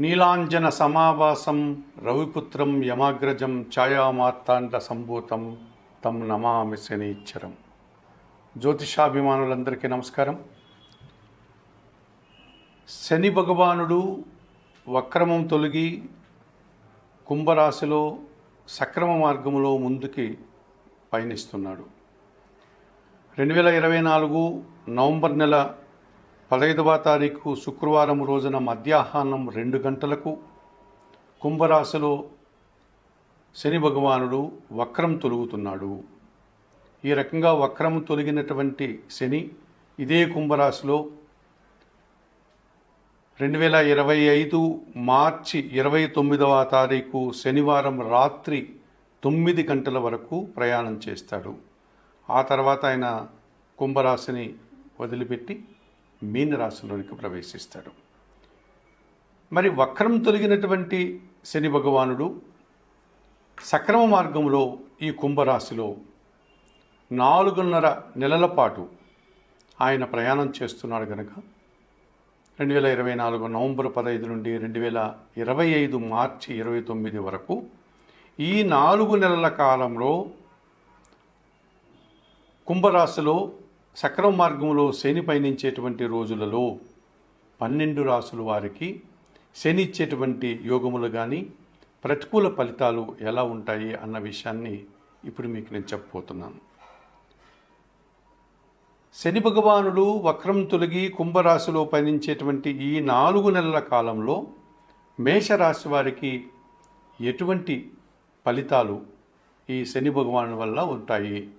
నీలాంజన సమావాసం రవిపుత్రం యమాగ్రజం ఛాయామార్తాండ సంభూతం తం నమామి శనీశ్వరం జ్యోతిషాభిమానులందరికీ నమస్కారం. శని భగవానుడు వక్రమం తొలగి కుంభరాశిలో సక్రమ మార్గములో ముందుకి పయనిస్తున్నాడు. రెండు వేల ఇరవై నాలుగు నవంబర్ నెల పదహైదవ తారీఖు శుక్రవారం రోజున మధ్యాహ్నం రెండు గంటలకు కుంభరాశిలో శని భగవానుడు వక్రం తొలుగుతున్నాడు. ఈ రకంగా వక్రం తొలగినటువంటి శని ఇదే కుంభరాశిలో రెండు వేల ఇరవై ఐదు మార్చి ఇరవై తొమ్మిదవ తారీఖు శనివారం రాత్రి తొమ్మిది గంటల వరకు ప్రయాణం చేస్తాడు. ఆ తర్వాత ఆయన కుంభరాశిని వదిలిపెట్టి మీనరాశిలోనికి ప్రవేశిస్తాడు. మరి వక్రం తొలగినటువంటి శని భగవానుడు సక్రమ మార్గంలో ఈ కుంభరాశిలో నాలుగున్నర నెలల పాటు ఆయన ప్రయాణం చేస్తున్నాడు కనుక రెండు వేల ఇరవై నాలుగు నవంబర్ పదహైదు నుండి రెండు వేల ఇరవై ఐదు మార్చి ఇరవై తొమ్మిది వరకు ఈ నాలుగు నెలల కాలంలో కుంభరాశిలో సక్రమ మార్గంలో శని పయనించేటువంటి రోజులలో పన్నెండు రాసుల వారికి శని ఇచ్చేటువంటి యోగములు కానీ ప్రతికూల ఫలితాలు ఎలా ఉంటాయి అన్న విషయాన్ని ఇప్పుడు మీకు నేను చెప్పబోతున్నాను. శని భగవానుడు వక్రం తొలగి కుంభరాశిలో పయనించేటువంటి ఈ నాలుగు నెలల కాలంలో మేషరాశి వారికి ఎటువంటి ఫలితాలు ఈ శని భగవాను వల్ల ఉంటాయి?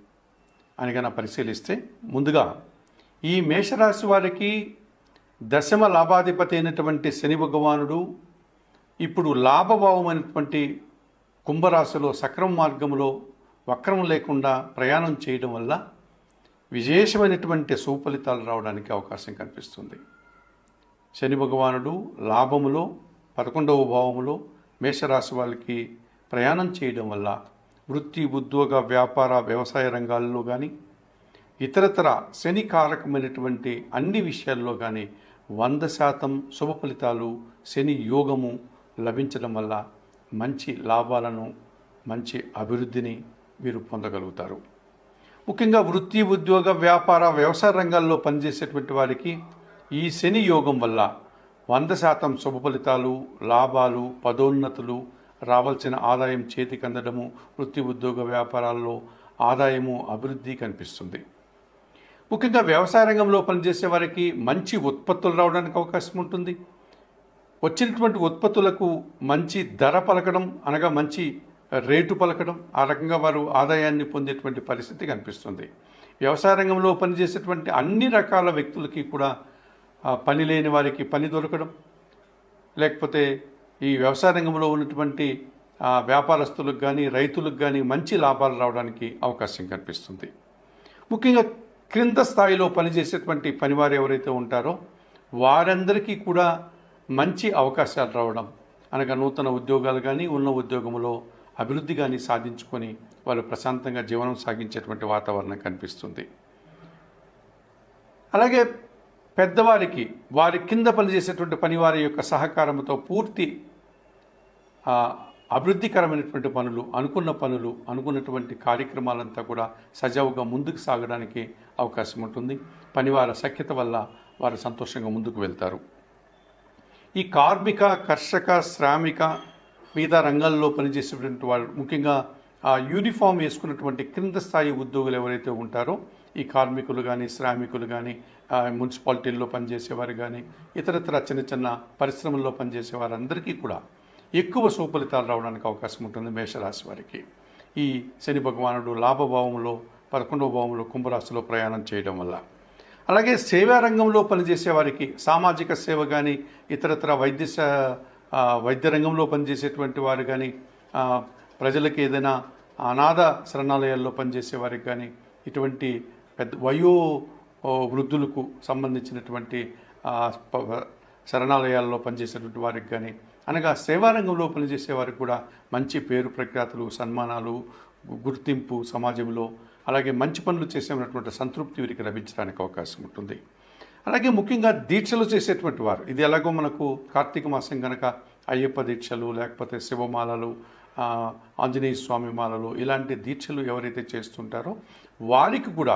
అని కనుక పరిశీలిస్తే ముందుగా ఈ మేషరాశి వారికి దశమ లాభాధిపతి అయినటువంటి శని భగవానుడు ఇప్పుడు లాభభావమైనటువంటి కుంభరాశిలో సక్రమ మార్గంలో వక్రం లేకుండా ప్రయాణం చేయడం వల్ల విశేషమైనటువంటి సుఫలితాలు రావడానికి అవకాశం కనిపిస్తుంది. శని భగవానుడు లాభములో పదకొండవ భావములో మేషరాశి వాళ్ళకి ప్రయాణం చేయడం వల్ల వృత్తి ఉద్యోగ వ్యాపార వ్యవసాయ రంగాల్లో కానీ ఇతరతర శని కారకమైనటువంటి అన్ని విషయాల్లో కానీ వంద శాతం శుభ ఫలితాలు శని యోగము లభించడం వల్ల మంచి లాభాలను మంచి అభివృద్ధిని మీరు పొందగలుగుతారు. ముఖ్యంగా వృత్తి ఉద్యోగ వ్యాపార వ్యవసాయ రంగాల్లో పనిచేసేటువంటి వారికి ఈ శని యోగం వల్ల వంద శాతం శుభ ఫలితాలు లాభాలు పదోన్నతులు రావాల్సిన ఆదాయం చేతికి అందడము వృత్తి ఉద్యోగ వ్యాపారాల్లో ఆదాయము అభివృద్ధి కనిపిస్తుంది. ముఖ్యంగా వ్యవసాయ రంగంలో పనిచేసే వారికి మంచి ఉత్పత్తులు రావడానికి అవకాశం ఉంటుంది. వచ్చినటువంటి ఉత్పత్తులకు మంచి ధర పలకడం అనగా మంచి రేటు పలకడం ఆ రకంగా వారు ఆదాయాన్ని పొందేటువంటి పరిస్థితి కనిపిస్తుంది. వ్యవసాయ రంగంలో పనిచేసేటువంటి అన్ని రకాల వ్యక్తులకి కూడా పని లేని వారికి పని దొరకడం లేకపోతే ఈ వ్యవసాయ రంగంలో ఉన్నటువంటి వ్యాపారస్తులకు కానీ రైతులకు కానీ మంచి లాభాలు రావడానికి అవకాశం కనిపిస్తుంది. ముఖ్యంగా క్రింద స్థాయిలో పనిచేసేటువంటి పనివారు ఎవరైతే ఉంటారో వారందరికీ కూడా మంచి అవకాశాలు రావడం అనగా నూతన ఉద్యోగాలు కానీ ఉన్న ఉద్యోగంలో అభివృద్ధి కానీ సాధించుకొని వాళ్ళు ప్రశాంతంగా జీవనం సాగించేటువంటి వాతావరణం కనిపిస్తుంది. అలాగే పెద్దవారికి వారి కింద పనిచేసేటువంటి పనివారి యొక్క సహకారంతో పూర్తి అభివృద్ధికరమైనటువంటి పనులు అనుకున్న పనులు అనుకున్నటువంటి కార్యక్రమాలంతా కూడా సజావుగా ముందుకు సాగడానికి అవకాశం ఉంటుంది. పనివార సఖ్యత వల్ల వారు సంతోషంగా ముందుకు వెళ్తారు. ఈ కార్మిక కర్షక శ్రామిక మిగతా రంగాల్లో పనిచేసేటువంటి వాళ్ళు ముఖ్యంగా ఆ యూనిఫామ్ వేసుకున్నటువంటి క్రింద స్థాయి ఉద్యోగులు ఎవరైతే ఉంటారో ఈ కార్మికులు కానీ శ్రామికులు కానీ మున్సిపాలిటీల్లో పనిచేసేవారు కానీ ఇతరత్ర చిన్న చిన్న పరిశ్రమల్లో పనిచేసే వారందరికీ కూడా ఎక్కువ సుఫలితాలు రావడానికి అవకాశం ఉంటుంది మేషరాశి వారికి. ఈ శని భగవానుడు లాభభావంలో పదకొండవ భావంలో కుంభరాశిలో ప్రయాణం చేయడం వల్ల. అలాగే సేవా రంగంలో పనిచేసే వారికి సామాజిక సేవ కానీ ఇతరత్ర వైద్య వైద్య రంగంలో పనిచేసేటువంటి వారు కానీ ప్రజలకి ప్రజలకు ఏదైనా అనాథ శరణాలయాల్లో పనిచేసే వారికి కానీ ఇటువంటి పెద్ద వయో వృద్ధులకు సంబంధించినటువంటి ప- శరణాలయాల్లో పనిచేసేటువంటి వారికి కానీ అనగా సేవారంగంలో పనిచేసేవారికి కూడా మంచి పేరు ప్రఖ్యాతులు సన్మానాలు గుర్తింపు సమాజంలో అలాగే మంచి పనులు చేసేటువంటి సంతృప్తి వీరికి లభించడానికి అవకాశం ఉంటుంది. అలాగే ముఖ్యంగా దీక్షలు చేసేటువంటి వారు. ఇది ఎలాగో మనకు కార్తీక మాసం కనుక అయ్యప్ప దీక్షలు లేకపోతే శివమాలలు ఆంజనేయ స్వామి మాలలు ఇలాంటి దీక్షలు ఎవరైతే చేస్తుంటారో వారికి కూడా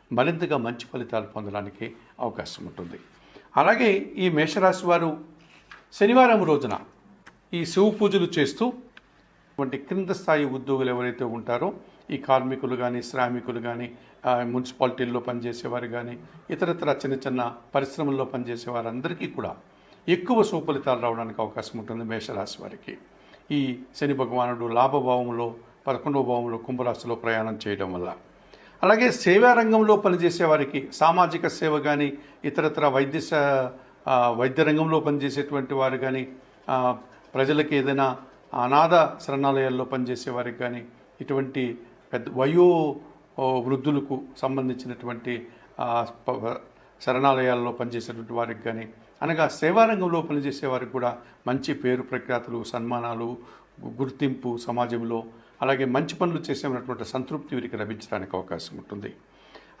మరింతగా మంచి ఫలితాలు పొందడానికి అవకాశం ఉంటుంది. అలాగే ఈ మేషరాశి వారు శనివారం రోజున ఈ శివ పూజలు చేస్తూ వంటి క్రింద స్థాయి ఉద్యోగులు ఎవరైతే ఉంటారో ఈ కార్మికులు కానీ శ్రామికులు కానీ మున్సిపాలిటీల్లో పనిచేసేవారు కానీ ఇతరత్ర చిన్న చిన్న పరిశ్రమల్లో పనిచేసే వారందరికీ కూడా ఎక్కువ సుఫలితాలు రావడానికి అవకాశం ఉంటుంది మేషరాశి వారికి. ఈ శని భగవానుడు లాభభావంలో పదకొండవ భావంలో కుంభరాశిలో ప్రయాణం చేయడం వల్ల. అలాగే సేవా రంగంలో పనిచేసే వారికి సామాజిక సేవ కానీ ఇతరత్ర వైద్య వైద్య రంగంలో పనిచేసేటువంటి వారు కానీ ప్రజలకి ఏదైనా అనాథ శరణాలయాల్లో పనిచేసే వారికి కానీ ఇటువంటి పెద్ద వయో వృద్ధులకు సంబంధించినటువంటి శరణాలయాల్లో పనిచేసేటువంటి వారికి కానీ అనగా సేవారంగంలో పనిచేసే వారికి కూడా మంచి పేరు ప్రఖ్యాతులు సన్మానాలు గుర్తింపు సమాజంలో అలాగే మంచి పనులు చేసేటువంటి సంతృప్తి వీరికి లభించడానికి అవకాశం ఉంటుంది.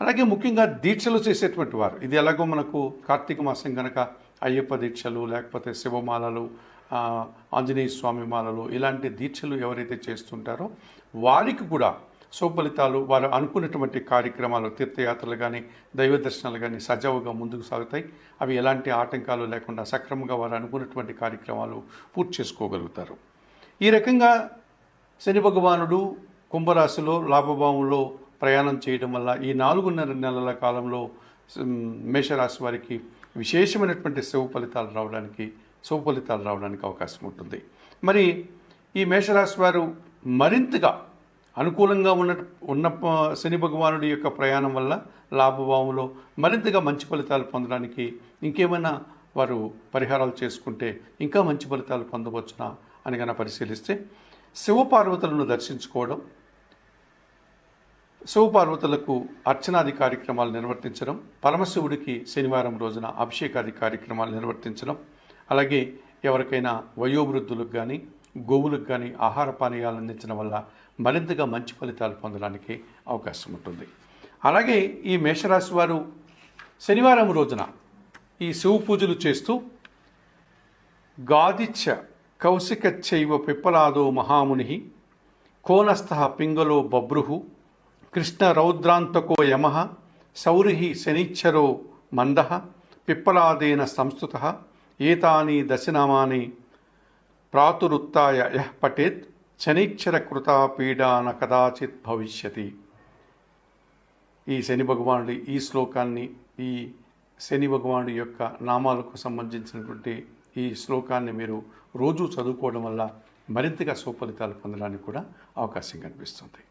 అలాగే ముఖ్యంగా దీక్షలు చేసేటువంటి వారు. ఇది ఎలాగో మనకు కార్తీక మాసం కనుక అయ్యప్ప దీక్షలు లేకపోతే శివమాలలు ఆంజనేయ స్వామి మాలలు ఇలాంటి దీక్షలు ఎవరైతే చేస్తుంటారో వారికి కూడా సుఫలితాలు వారు అనుకున్నటువంటి కార్యక్రమాలు తీర్థయాత్రలు కానీ దైవ దర్శనాలు కానీ సజావుగా ముందుకు సాగుతాయి. అవి ఎలాంటి ఆటంకాలు లేకుండా సక్రమంగా వారు అనుకున్నటువంటి కార్యక్రమాలు పూర్తి చేసుకోగలుగుతారు. ఈ రకంగా శని భగవానుడు కుంభరాశిలో లాభభావంలో ప్రయాణం చేయడం వల్ల ఈ నాలుగున్నర నెలల కాలంలో మేషరాశి వారికి విశేషమైనటువంటి శుభ ఫలితాలు రావడానికి శుభ ఫలితాలు రావడానికి అవకాశం ఉంటుంది. మరి ఈ మేషరాశి వారు మరింతగా అనుకూలంగా ఉన్న ఉన్న శని భగవానుడి యొక్క ప్రయాణం వల్ల లాభభావంలో మరింతగా మంచి ఫలితాలు పొందడానికి ఇంకేమైనా వారు పరిహారాలు చేసుకుంటే ఇంకా మంచి ఫలితాలు పొందవచ్చునా అని కనుక పరిశీలిస్తే శివపార్వతులను దర్శించుకోవడం శివపార్వతులకు అర్చనాది కార్యక్రమాలు నిర్వర్తించడం పరమశివుడికి శనివారం రోజున అభిషేకాది కార్యక్రమాలు నిర్వర్తించడం అలాగే ఎవరికైనా వయోవృద్ధులకు కానీ గోవులకు కానీ ఆహార పానీయాలు అందించడం వల్ల మరింతగా మంచి ఫలితాలు పొందడానికి అవకాశం ఉంటుంది. అలాగే ఈ మేషరాశి వారు శనివారం రోజున ఈ శివ పూజలు చేస్తూ గాదిచ్చ కౌశికచ్చైవ పిప్పలాదో మహాముని కోనస్థ పింగలో బభ్రుహు కృష్ణరౌద్రాంతకో యమ శౌరి శనిచ్చరో మంద పిప్పలాదేన సంస్థుత ఏతాని దశనామాని ప్రాతురుత్తాయ యః పఠేత్ శనిక్షరకృతా పీడాన కదాచిత్ భవిష్యతి. ఈ శని భగవానుడి ఈ శ్లోకాన్ని ఈ శని భగవానుడి యొక్క నామాలకు సంబంధించినటువంటి ఈ శ్లోకాన్ని మీరు రోజు చదువుకోవడం వల్ల మరింతగా సుఫలితాలు పొందడానికి కూడా అవకాశం కనిపిస్తుంది.